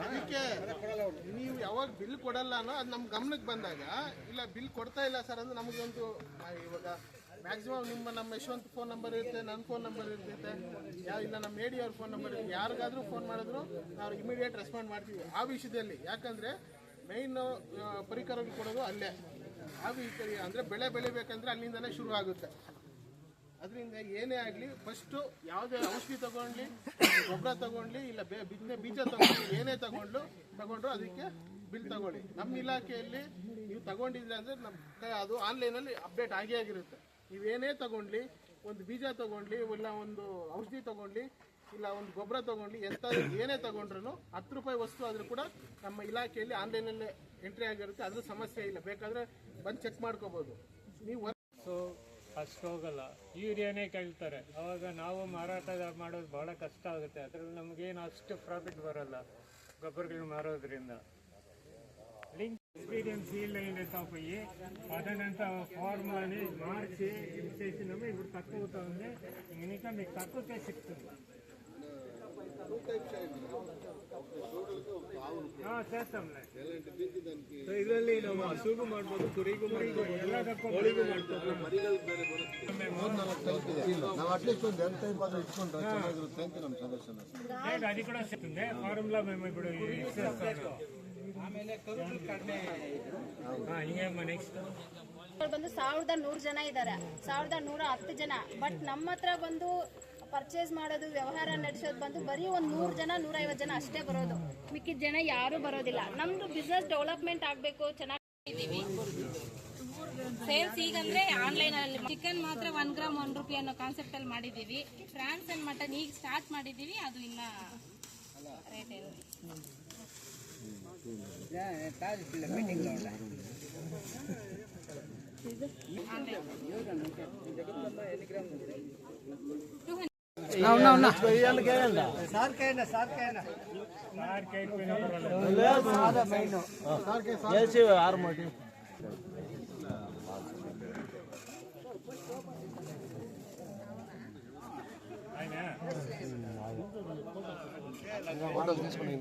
ಅದಕ್ಕೆ ನೀವು ಯಾವಾಗ ಬಿಲ್ ಕೊಡಲ್ಲ ಅನ್ನೋ ಅದು ನಮ್ಮ ಗಮನಕ್ಕೆ ಬಂದಾಗ ಇಲ್ಲ ಬಿಲ್ ಕೊಡ್ತಾ ಇಲ್ಲ ಸರ್ ಅಂದ್ರೆ ನಮಗೊಂದು ಇವಾಗ ಮ್ಯಾಕ್ಸಿಮಮ್ ನಿಮ್ಮ ನಮ್ಮ ಯಶವಂತ್ ಫೋನ್ ನಂಬರ್ ಇರುತ್ತೆ ನನ್ನ ಫೋನ್ ನಂಬರ್ ಇರ್ತೈತೆ. ಯಾವ ಇಲ್ಲ ನಮ್ಮ ಮೇಡಿ ಅವ್ರ ಫೋನ್ ನಂಬರ್ ಇರುತ್ತೆ. ಯಾರಿಗಾದ್ರೂ ಫೋನ್ ಮಾಡಿದ್ರು ನಾವು ಇಮಿಡಿಯೇಟ್ ರೆಸ್ಪಾಂಡ್ ಮಾಡ್ತೀವಿ. ಆ ವಿಷಯದಲ್ಲಿ ಯಾಕಂದ್ರೆ ಮೈನ್ ಪರಿಕರಗಳು ಕೊಡೋದು ಅಲ್ಲೇ. ಆ ವಿಷಯ ಅಂದರೆ ಬೆಳೆ ಬೆಳಿಬೇಕಂದ್ರೆ ಅಲ್ಲಿಂದಲೇ ಶುರು ಆಗುತ್ತೆ ಅದರಿಂದ ಏನೇ ಆಗಲಿ ಫಸ್ಟು ಯಾವುದೇ ಔಷಧಿ ತಗೊಂಡ್ಲಿ, ಗೊಬ್ಬರ ತಗೊಂಡ್ಲಿ, ಇಲ್ಲ ಬೇ ಬಿತ್ತನೆ ಬೀಜ ತಗೊಂಡ್ಲಿ, ಏನೇ ತಗೊಂಡ್ಲು ತಗೊಂಡ್ರು ಅದಕ್ಕೆ ಬಿಲ್ ತಗೊಳ್ಳಿ. ನಮ್ಮ ಇಲಾಖೆಯಲ್ಲಿ ನೀವು ತಗೊಂಡಿದ್ರೆ ಅಂದರೆ ನಮ್ಮ ಅದು ಆನ್ಲೈನಲ್ಲಿ ಅಪ್ಡೇಟ್ ಆಗೇ ಆಗಿರುತ್ತೆ. ನೀವೇನೇ ತಗೊಂಡ್ಲಿ, ಒಂದು ಬೀಜ ತಗೊಂಡ್ಲಿ, ಇಲ್ಲ ಒಂದು ಔಷಧಿ ತಗೊಂಡ್ಲಿ, ಇಲ್ಲ ಒಂದು ಗೊಬ್ಬರ ತಗೊಂಡ್ಲಿ ಎಂಥ ಏನೇ ತಗೊಂಡ್ರು ಹತ್ತು ರೂಪಾಯಿ ವಸ್ತು ಆದರೂ ಕೂಡ ನಮ್ಮ ಇಲಾಖೆಯಲ್ಲಿ ಆನ್ಲೈನಲ್ಲೇ ಎಂಟ್ರಿ ಆಗಿರುತ್ತೆ. ಅದ್ರ ಸಮಸ್ಯೆ ಇಲ್ಲ. ಬೇಕಾದರೆ ಬಂದು ಚೆಕ್ ಮಾಡ್ಕೋಬೋದು. ನೀವು ಸೊ ಅಷ್ಟು ಹೋಗಲ್ಲ ಯೂರಿಯಾನೇ ಕೇಳ್ತಾರೆ ಅವಾಗ ನಾವು ಮಾರಾಟ ಮಾಡೋದು ಬಹಳ ಕಷ್ಟ ಆಗುತ್ತೆ ಅದ್ರಲ್ಲಿ ನಮಗೇನು ಅಷ್ಟು ಪ್ರಾಫಿಟ್ ಬರಲ್ಲ ಗೊಬ್ಬರಗಳು ಮಾರೋದ್ರಿಂದ లింక్ ఎక్స్పీరియన్స్ ఫీల్డ్ అయిన పోయి అదనంతా ఫార్మ్ అని మార్చి ఇది చేసినాము ఇప్పుడు తక్కువ అవుతుంది ఇంకా మీకు తక్కువకే సిక్తుంది చేస్తాంలే ಇದರಲ್ಲಿ ನಾವು ಹಸುಗೂ ಮಾಡ್ಬೋದು ಕುರಿಗೂ ಮಾಡ್ಬೋದು ಬಂದು ಸಾವಿರದ ನೂರು ಜನ ಇದ್ದಾರೆ ಸಾವಿರದ ನೂರ ಹತ್ತು ಜನ. ಬಟ್ ನಮ್ಮ ಹತ್ರ ಬಂದು ಪರ್ಚೇಸ್ ಮಾಡೋದು, ವ್ಯವಹಾರ ನಡೆಸೋದು ಬಂದು ಬರೀ ಒಂದು ನೂರು ಜನ ನೂರೈವತ್ತು ಜನ ಅಷ್ಟೇ ಬರೋದು. ಮಿಕ್ಕಿದ ಜನ ಯಾರೂ ಬರೋದಿಲ್ಲ. ನಮ್ದು ಬಿಸ್ನೆಸ್ ಡೆವಲಪ್ಮೆಂಟ್ ಆಗಬೇಕು, ಚೆನ್ನಾಗಿ ಸೇಲ್ಸ್ ಈಗಂದ್ರೆ ಆನ್ಲೈನ್ ಅಲ್ಲಿ. ಚಿಕನ್ ಮಾತ್ರ ಒನ್ ಗ್ರಾಮ್ ಒನ್ ರುಪಿ ಅನ್ನೋ ಕಾನ್ಸೆಪ್ಟ್ ಅಲ್ಲಿ ಮಾಡಿದೀವಿ ಫ್ರಾನ್ಸ್ ಅಂಡ್ ಮಟನ್ ಈಗ ಸ್ಟಾರ್ಟ್ ಮಾಡಿದೀವಿ ಅದು ಇನ್ನ ರೇಟ್ ಏನು అవునా అవునా ఫోటోస్ తీసుకున్నాయి